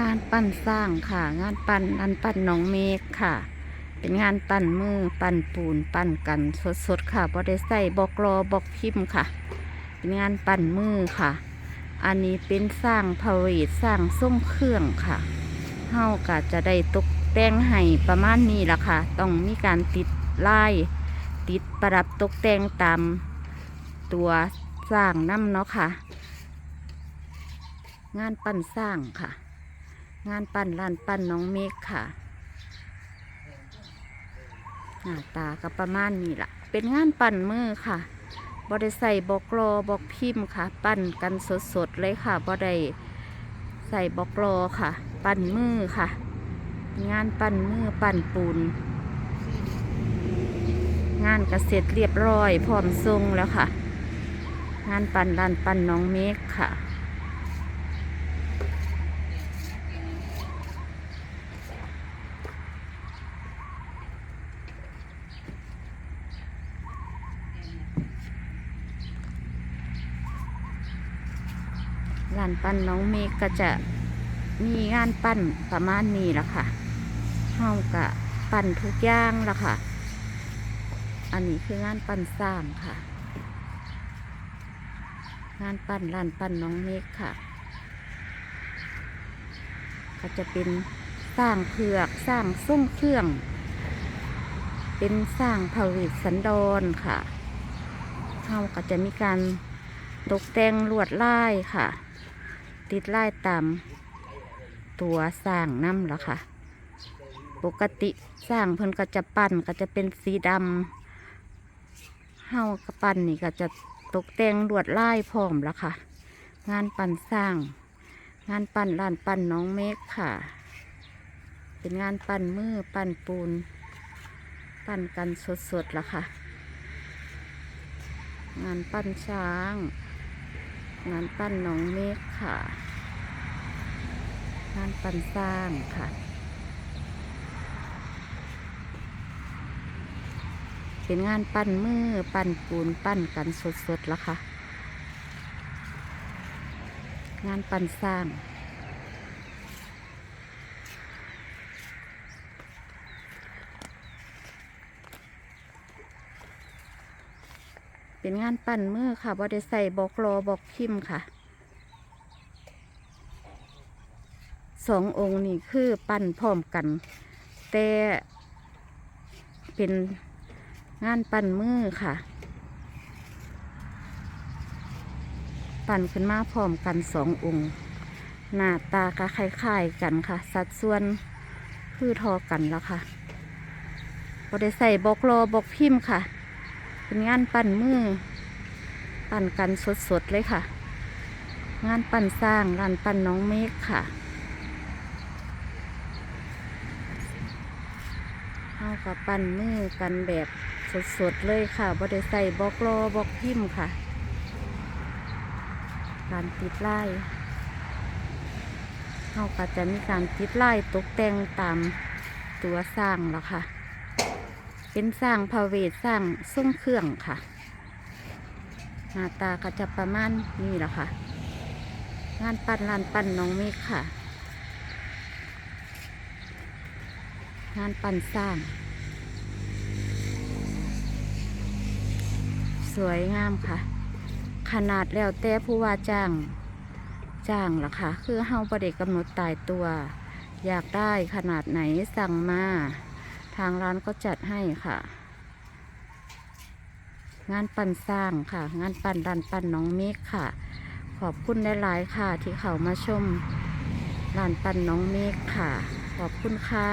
งานปั้นสร้างค่ะ งานปั้นอันปั้นน้องเมฆค่ะ เป็นงานปั้นมือปั้นปูนปั้นกันสดๆค่ะบ่ได้ใส่บอกรอบอกพิมพ์ค่ะ เป็นงานปั้นมือค่ะ อันนี้เป็นสร้างพาเวทสร้างส่งเครื่องค่ะเฮาก็จะได้ตกแต่งให้ประมาณนี้ละค่ะ ต้องมีการติดลายติดประดับตกแต่งตามตัวสร้างน้ำเนาะค่ะ งานปั้นสร้างค่ะ งานปั้นร้านปั้นน้องเมฆค่ะ หน้าตาก็ประมาณนี้ล่ะเป็นงานปั้นมือค่ะบ่ได้ใส่บอกรอบอกพิมพ์ค่ะ ปั้นกันสดๆเลยค่ะบ่ได้ใส่บอกรอค่ะ ปั้นมือค่ะ งานปั้นมือปั้นปูน งานก็เสร็จเรียบร้อย พร้อมทรงแล้วค่ะ งานปั้นร้านปั้นน้องเมฆค่ะ ร้านปั้นน้องเมฆก็จะมีงานปั้นประมาณนี้ละค่ะเฮากะปั้นทุกอย่างละค่ะ อันนี้คืองานปั้นสร้างค่ะ งานปั้นร้านปั้นน้องเมฆค่ะ ก็จะเป็นสร้างเผือกสร้างส่งเครื่อง เป็นสร้างผลิตสันดรค่ะเฮาก็จะมีการตกแต่งลวดลายค่ะ ติดลายตามตัวสร้างน้ำแล้วค่ะ ปกติสร้างเพิ่นก็จะปั้นก็จะเป็นสีดำเฮากระปั้นนี่ก็จะตกแต่งลวดลายพร้อมแล้วค่ะ งานปั้นสร้าง งานปั้นร้านปั้นน้องเมฆค่ะ เป็นงานปั้นมือปั้นปูน ปั้นกันสดๆแล้วค่ะ งานปั้นช้าง งานปั้นน้องเมฆค่ะ งานปั้นสร้างค่ะ เป็นงานปั้นมือ ปั้นปูน ปั้นกันสดๆแล้วค่ะ งานปั้นสร้างเป็นงานปั้นมือค่ะบ่ได้ใส่บอกรอบอกพิมค่ะ สององค์นี่คือปั้นพร้อมกัน แต่เป็นงานปั้นมือค่ะ ปั้นขึ้นมาพร้อมกันสององค์ หน้าตาก็คล้ายๆกันค่ะ สัดส่วนคือทอกันแล้วค่ะบ่ได้ใส่บอกรอบอกพิมพ์ค่ะ เป็นงานปั้นมือ ปั้นกันสดๆเลยค่ะ งานปั้นสร้างร้านปั้นน้องเมฆค่ะ เอากับปั้นมือกันแบบสดๆเลยค่ะบ่ได้ใส่บล็อกรอบล็อกพิมพ์ค่ะ การติดไล่เขาก็จะมีการติดไล่ตกแต่งตามตัวสร้างแล้วค่ะ เป็นสร้างพาเวทสร้างส่งเครื่องค่ะ หน้าตาก็จะประมาณนี้แหละค่ะ งานปั้นลานปั้นน้องเมฆค่ะ งานปั้นสร้าง สวยงามค่ะ ขนาดแล้วแต่ผู้ว่าจ้าง จ้างล่ะค่ะ คือเฮาประเด็กกำหนดตายตัว อยากได้ขนาดไหนสั่งมา ทางร้านก็จัดให้ค่ะ งานปั้นสร้างค่ะ งานปั้นดันปั้นน้องเมฆค่ะ ขอบคุณหลายๆค่ะ ที่เขามาชมร้านปั้นน้องเมฆค่ะ ขอบคุณค่ะ